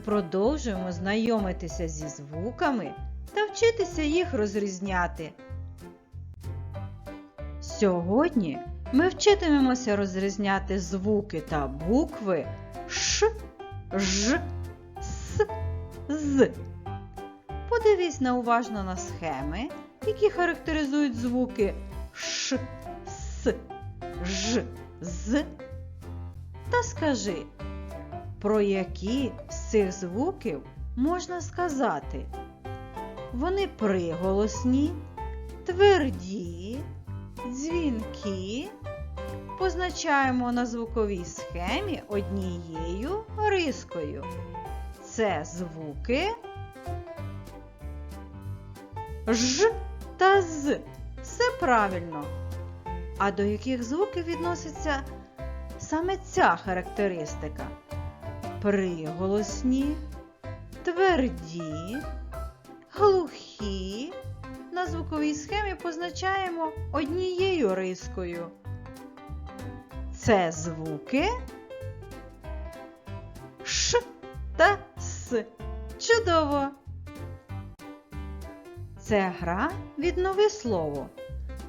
продовжуємо знайомитися зі звуками та вчитися їх розрізняти. Сьогодні ми вчитимемося розрізняти звуки та букви Ш, Ж, С, З. Подивись на уважно на схеми, які характеризують звуки Ш, С, Ж, З. Та скажи, про які цих звуків можна сказати? Вони приголосні, тверді, дзвінки. Позначаємо на звуковій схемі однією рискою. Це звуки Ж та З. Все правильно. А до яких звуків відноситься саме ця характеристика? Приголосні, тверді, глухі. На звуковій схемі позначаємо однією рискою. Це звуки Ш та С. Чудово! Це гра віднови слово.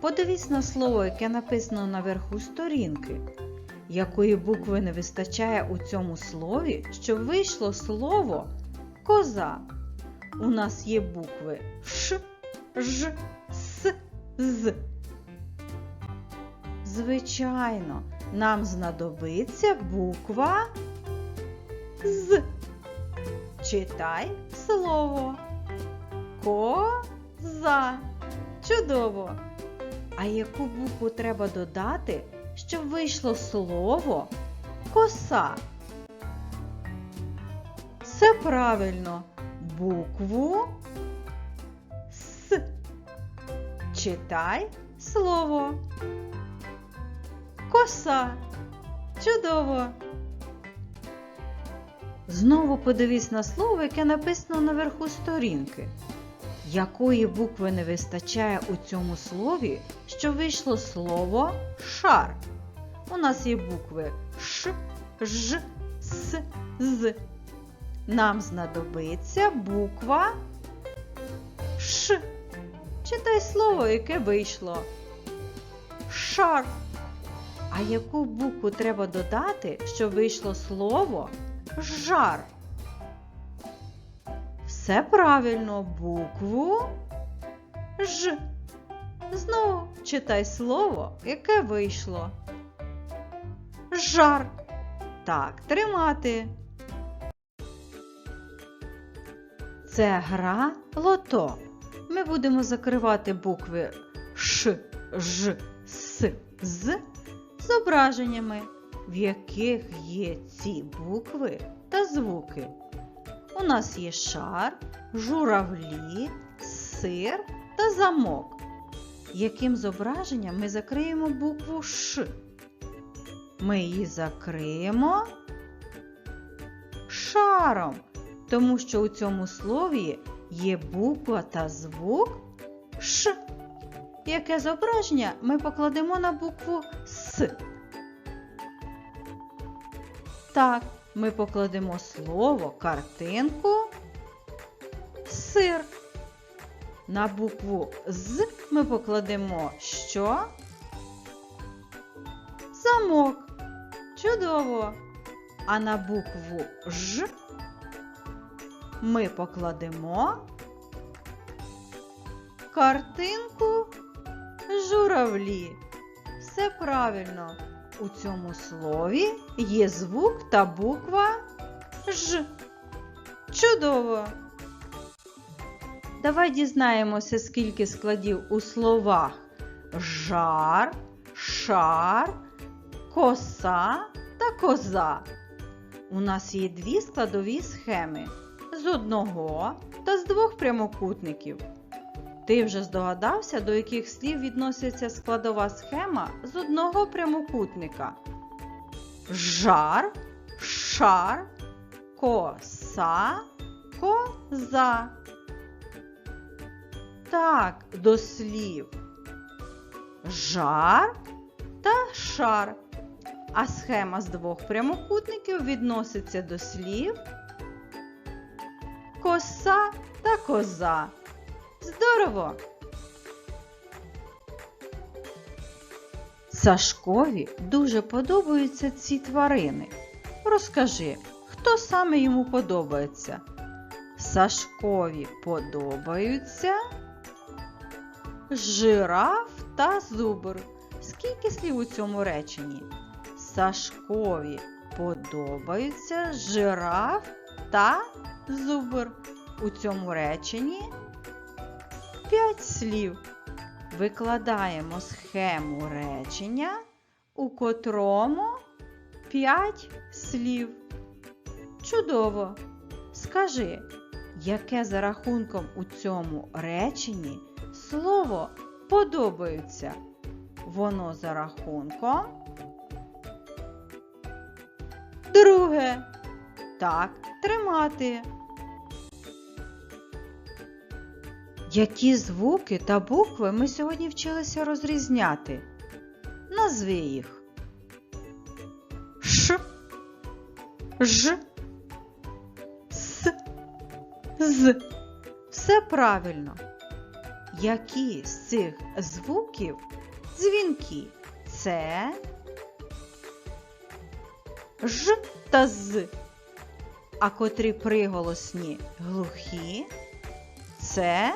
Подивись на слово, яке написано наверху сторінки. Якої букви не вистачає у цьому слові, щоб вийшло слово коза. У нас є букви Ш, Ж, С, З. Звичайно, нам знадобиться буква З. Читай слово. Коза. Чудово! А яку букву треба додати, щоб вийшло слово коса? Все правильно. Букву С. Читай слово. Коса. Чудово. Знову подивись на слово, яке написано наверху сторінки. Якої букви не вистачає у цьому слові, що вийшло слово шар? У нас є букви Ш, Ж, С, З. Нам знадобиться буква Ш. Читай слово, яке вийшло. Шар. А яку букву треба додати, щоб вийшло слово жар? Все правильно, букву Ж. Знову читай слово, яке вийшло. Жар. Так, тримати. Це гра лото. Ми будемо закривати букви Ш, Ж, С, З зображеннями, в яких є ці букви та звуки. У нас є шар, журавлі, сир та замок. Яким зображенням ми закриємо букву Ш? Ми її закриємо шаром, тому що у цьому слові є буква та звук Ш. Яке зображення ми покладемо на букву С? Так, ми покладемо слово, картинку, сир. На букву З ми покладемо що? Замок. Чудово. А на букву Ж ми покладемо картинку журавлі. Все правильно. У цьому слові є звук та буква Ж. Чудово! Давай дізнаємося, скільки складів у словах жар, шар, коса та коза. У нас є дві складові схеми з одного та з двох прямокутників. Ти вже здогадався, до яких слів відноситься складова схема з одного прямокутника? Жар, шар, коса, коза. Так, до слів жар та шар. А схема з двох прямокутників відноситься до слів коса та коза. Здорово! Сашкові дуже подобаються ці тварини. Розкажи, хто саме йому подобається? Сашкові подобаються жираф та зубр. Скільки слів у цьому реченні? Сашкові подобаються жираф та зубр. У цьому реченні п'ять слів. Викладаємо схему речення, у котрому п'ять слів. Чудово! Скажи, яке за рахунком у цьому реченні слово подобаються? Воно за рахунком. Друге. Так, тримати. Які звуки та букви ми сьогодні вчилися розрізняти? Назви їх. Ш, Ж, С, З. Все правильно. Які з цих звуків дзвінки? Це Ж та З. А котрі приголосні глухі? Це